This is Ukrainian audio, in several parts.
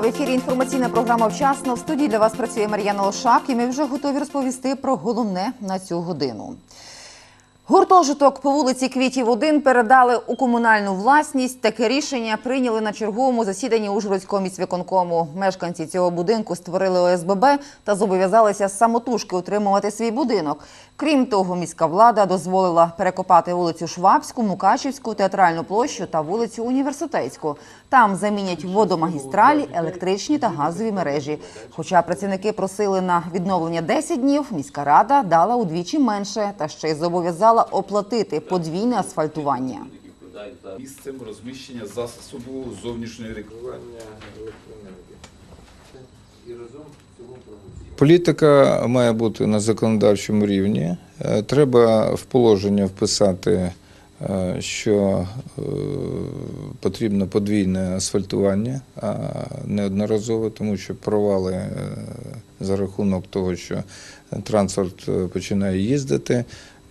В ефірі. Інформаційна програма вчасно. В студії для вас працює Мар'яна Лошак, і ми вже готові розповісти про головне на цю годину. Гуртожиток по вулиці Квітів 1 передали у комунальну власність. Таке рішення прийняли на черговому засіданні Ужгородського міськвиконкому. Мешканці цього будинку створили ОСББ та зобов'язалися самотужки утримувати свій будинок. Крім того, міська влада дозволила перекопати вулицю Швабську, Мукачівську, театральну площу та вулицю Університетську. Там замінять водомагістралі, електричні та газові мережі. Хоча працівники просили на відновлення 10 днів, міська рада дала удвічі менше та ще й зобов'язала оплатити подвійне асфальтування. місцем розміщення засобу зовнішньої реклами. Політика має бути на законодавчому рівні. Е, Треба в положення вписати, е, що е, потрібно подвійне асфальтування, а неодноразове, тому що провали за рахунок того, що транспорт починає їздити,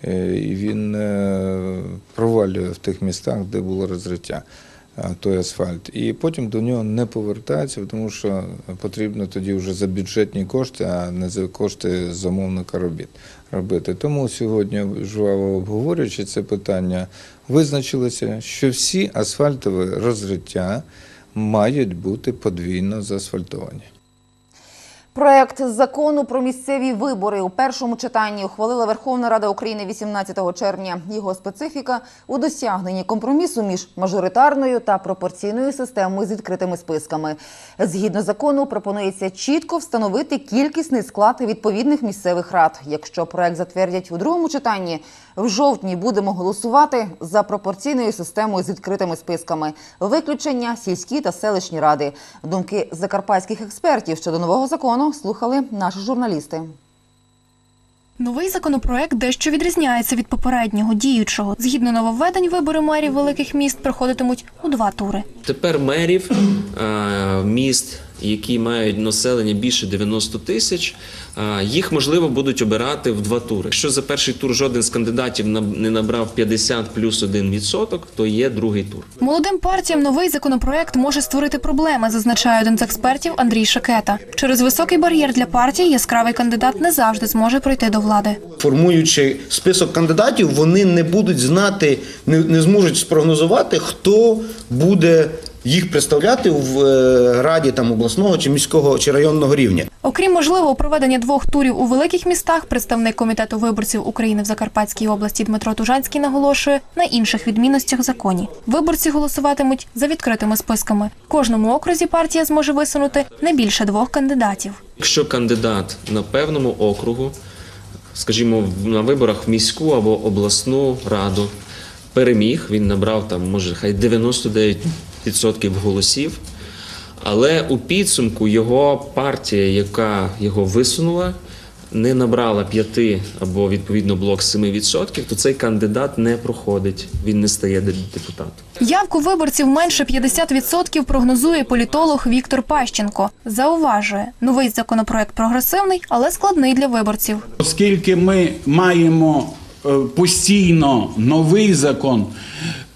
і він е, провалює в тих містах, де було розриття той асфальт. І потім до нього не повертається, тому що потрібно тоді вже за бюджетні кошти, а не за кошти замовника робіт робити. Тому сьогодні, жваво обговорюючи це питання, визначилося, що всі асфальтові розриття мають бути подвійно заасфальтовані. Проект закону про місцеві вибори у першому читанні ухвалила Верховна Рада України 18 червня. Його специфіка у досягненні компромісу між мажоритарною та пропорційною системою з відкритими списками. Згідно закону, пропонується чітко встановити кількісний склад відповідних місцевих рад. Якщо проект затвердять у другому читанні, в жовтні будемо голосувати за пропорційною системою з відкритими списками. Виключення сільські та селищні ради. Думки закарпатських експертів щодо нового закону слухали наші журналісти. Новий законопроект дещо відрізняється від попереднього діючого. Згідно нововведень, вибори мерів великих міст проходитимуть у два тури. Тепер мерів е, міст, які мають населення більше 90 тисяч, їх можливо будуть обирати в два тури. Якщо за перший тур жоден з кандидатів не набрав 50 плюс 1 відсоток, то є другий тур. Молодим партіям новий законопроект може створити проблеми, зазначає один з експертів Андрій Шакета. Через високий бар'єр для партії яскравий кандидат не завжди зможе пройти до влади. формуючи список кандидатів, вони не будуть знати, не, не зможуть спрогнозувати, хто буде їх представляти в е, раді там обласного чи міського чи районного рівня. Окрім можливого проведення двох турів у великих містах, представник комітету виборців України в Закарпатській області Дмитро Тужанський наголошує на інших відмінностях в законі. Виборці голосуватимуть за відкритими списками. В кожному окрузі партія зможе висунути не більше двох кандидатів. Якщо кандидат на певному округу, скажімо, в- на виборах в міську або обласну раду переміг, він набрав там, може, хай 99% голосів. Але у підсумку його партія, яка його висунула, не набрала 5 або відповідно блок 7%, то цей кандидат не проходить, він не стає депутатом. Явку виборців менше 50% прогнозує політолог Віктор Пащенко. Зауважує, новий законопроект прогресивний, але складний для виборців. Оскільки ми маємо е, постійно новий закон,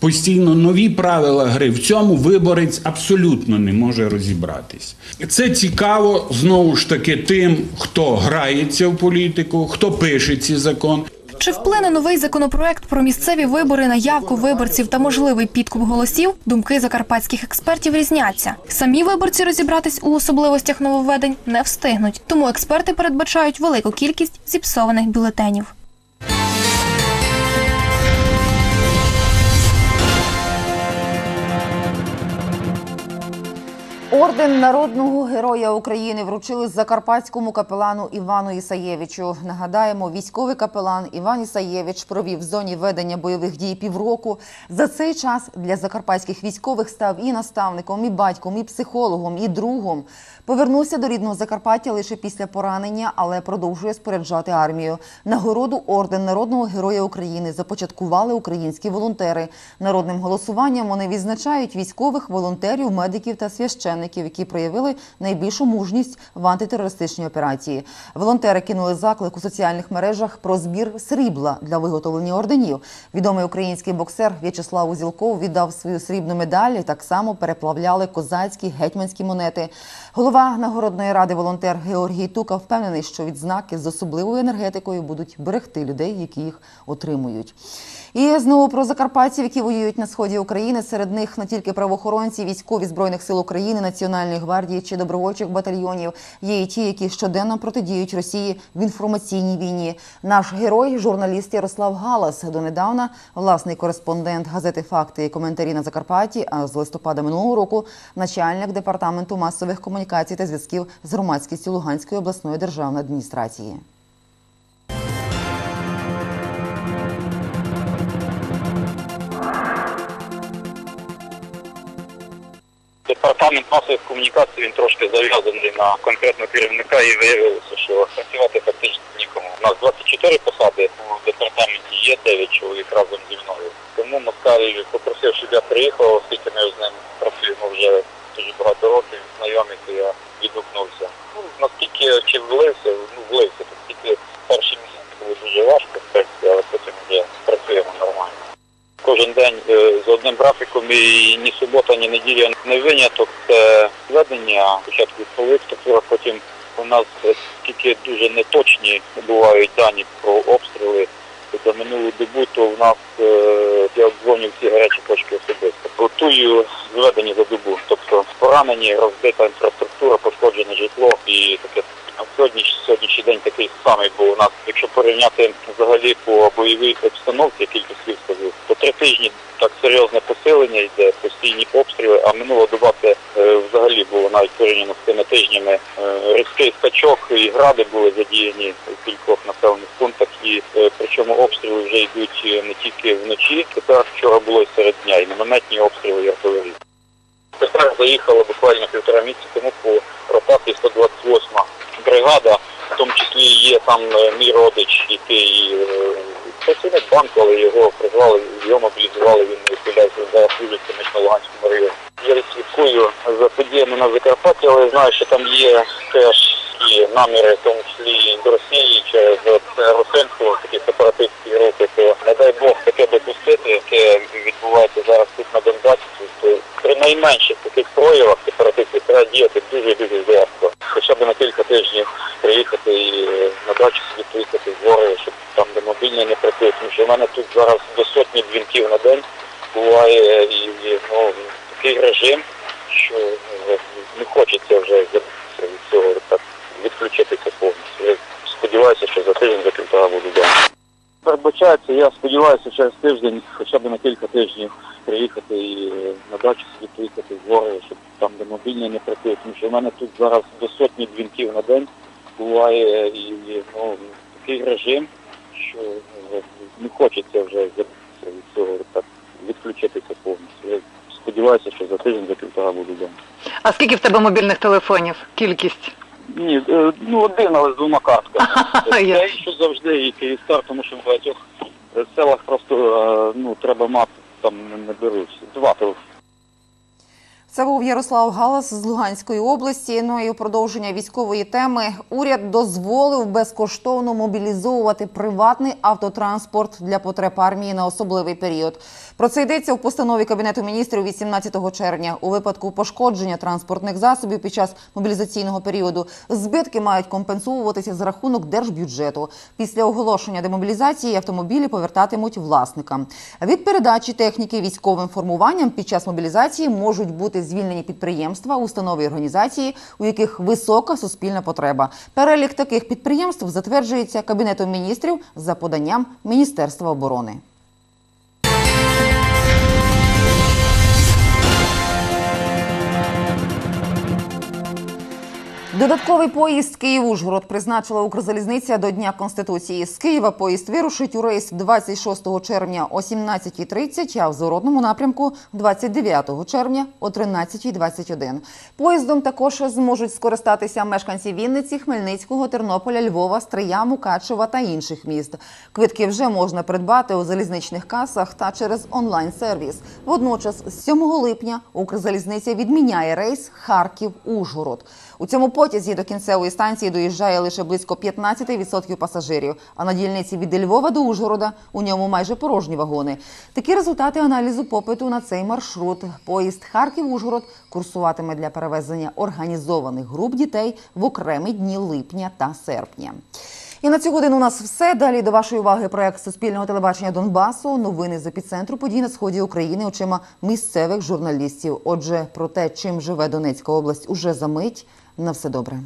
постійно нові правила гри, в цьому виборець абсолютно не може розібратись. Це цікаво знову ж таки тим, хто грається в політику, хто пише ці закон. Чи вплине новий законопроект про місцеві вибори на явку виборців та можливий підкуп голосів? Думки закарпатських експертів різняться. Самі виборці розібратись у особливостях нововведень не встигнуть. Тому експерти передбачають велику кількість зіпсованих бюлетенів. more Орден народного героя України вручили закарпатському капелану Івану Ісаєвичу. Нагадаємо, військовий капелан Іван Ісаєвич провів в зоні ведення бойових дій півроку. За цей час для закарпатських військових став і наставником, і батьком, і психологом, і другом. Повернувся до рідного Закарпаття лише після поранення, але продовжує споряджати армію. Нагороду орден народного героя України започаткували українські волонтери. Народним голосуванням вони відзначають військових, волонтерів, медиків та священників. Священників, які проявили найбільшу мужність в антитерористичній операції. Волонтери кинули заклик у соціальних мережах про збір срібла для виготовлення орденів. Відомий український боксер В'ячеслав Узілков віддав свою срібну медаль. і Так само переплавляли козацькі гетьманські монети. Голова нагородної ради волонтер Георгій Тука впевнений, що відзнаки з особливою енергетикою будуть берегти людей, які їх отримують. І знову про закарпатців, які воюють на сході України. Серед них не тільки правоохоронці, військові збройних сил України, Національної гвардії чи добровольчих батальйонів. Є і ті, які щоденно протидіють Росії в інформаційній війні. Наш герой, журналіст Ярослав Галас, донедавна власний кореспондент газети Факти і коментарі на Закарпатті. А з листопада минулого року начальник департаменту масових комунікацій та зв'язків з громадськістю Луганської обласної державної адміністрації. Департамент масових комунікацій він трошки зав'язаний на конкретного керівника і виявилося, що працювати фактично нікому. У нас 24 посади у департаменті є 9 чоловік разом зі мною. Тому Москаль попросив, щоб я приїхав, оскільки ми з ним працюємо вже дуже багато років, знайомі, то я відгукнувся. Ну, наскільки чи влився, ну влився, оскільки перші місяці було дуже важко, але потім вже працюємо нормально. Кожен день е, з одним графіком і ні субота, ні неділя не виняток. Це зведення спочатку відповідь, структура, потім у нас тільки дуже неточні бувають дані про обстріли. За минулу добу то в нас е, я обдзвоню всі гарячі точки особисто. Готую зведення за добу. Тобто поранені, розбита інфраструктура, пошкоджене житло і таке. Сьогодні сьогоднішній день такий самий був у нас. Якщо порівняти взагалі по бойовій обстановці, то три тижні так серйозне посилення йде, постійні обстріли, а минула доба це е, взагалі було навіть порівняно з тими тижнями. Е, різкий скачок і гради були задіяні в кількох населених пунктах, і е, причому обстріли вже йдуть не тільки вночі, тепер вчора було і серед дня, і мінометні обстріли і артилерії. Тепер заїхала буквально півтора місяці тому по ротації 128 бригада, в тому числі є там мій родич, який працівник банку, але його призвали, його мобілізували, він відповідається зараз служить на Луганському районі. Я слідкую за подіями на Закарпатті, але знаю, що там є теж і наміри, в тому числі до Росії через Росинську, такі сепаратистські рухи, то не дай Бог таке допустити, яке відбувається зараз тут на Донбасі, то при найменших таких проявах сепаратистів треба діяти дуже-дуже жорстко. Хоча б на кілька тижнів приїхати і е, на дачу собі поїхати з мобільний не працює, що в мене тут зараз до сотні дзвінків на день буває і ну, такий режим, що ну, не хочеться вже від цього так відключитися повністю. Я сподіваюся, що за тиждень за півтора буду вдома. Передбачається, я сподіваюся, через тиждень, хоча б на кілька тижнів приїхати і е, на дачу собі поїхати з гори, щоб там де мобільний не працює, тому що в мене тут зараз до сотні дзвінків на день буває і ну, такий режим, що ну, не хочеться вже від цього так відключитися повністю. Я сподіваюся, що за тиждень за півтора буду вдома. А скільки в тебе мобільних телефонів? Кількість? Ні, е, ну один, але з двома картками. Я- Я що завжди і Київстар, тому що в багатьох е, селах просто е, ну, треба мати, там не- не беруть. Два телефони. Це був Ярослав Галас з Луганської області. Ну і у продовження військової теми уряд дозволив безкоштовно мобілізовувати приватний автотранспорт для потреб армії на особливий період. Про це йдеться у постанові Кабінету міністрів від 17 червня. У випадку пошкодження транспортних засобів під час мобілізаційного періоду збитки мають компенсовуватися за рахунок держбюджету. Після оголошення демобілізації автомобілі повертатимуть власникам. Від передачі техніки військовим формуванням під час мобілізації можуть бути звільнені підприємства, установи і організації, у яких висока суспільна потреба. Перелік таких підприємств затверджується Кабінетом міністрів за поданням Міністерства оборони. Додатковий поїзд Київ-Ужгород призначила Укрзалізниця до Дня Конституції. З Києва поїзд вирушить у рейс 26 червня о 17.30, а в зворотному напрямку 29 червня о 13.21. Поїздом також зможуть скористатися мешканці Вінниці, Хмельницького, Тернополя, Львова, Стрия, Мукачева та інших міст. Квитки вже можна придбати у залізничних касах та через онлайн-сервіс. Водночас, з 7 липня Укрзалізниця відміняє рейс Харків-Ужгород. У цьому потязі до кінцевої станції доїжджає лише близько 15% пасажирів. А на дільниці від Львова до Ужгорода у ньому майже порожні вагони. Такі результати аналізу попиту на цей маршрут. Поїзд Харків-Ужгород курсуватиме для перевезення організованих груп дітей в окремі дні липня та серпня. І на цю годину у нас все. Далі до вашої уваги проект Суспільного телебачення Донбасу. Новини з епіцентру подій на сході України очима місцевих журналістів. Отже, про те, чим живе Донецька область, уже за мить. На все добре.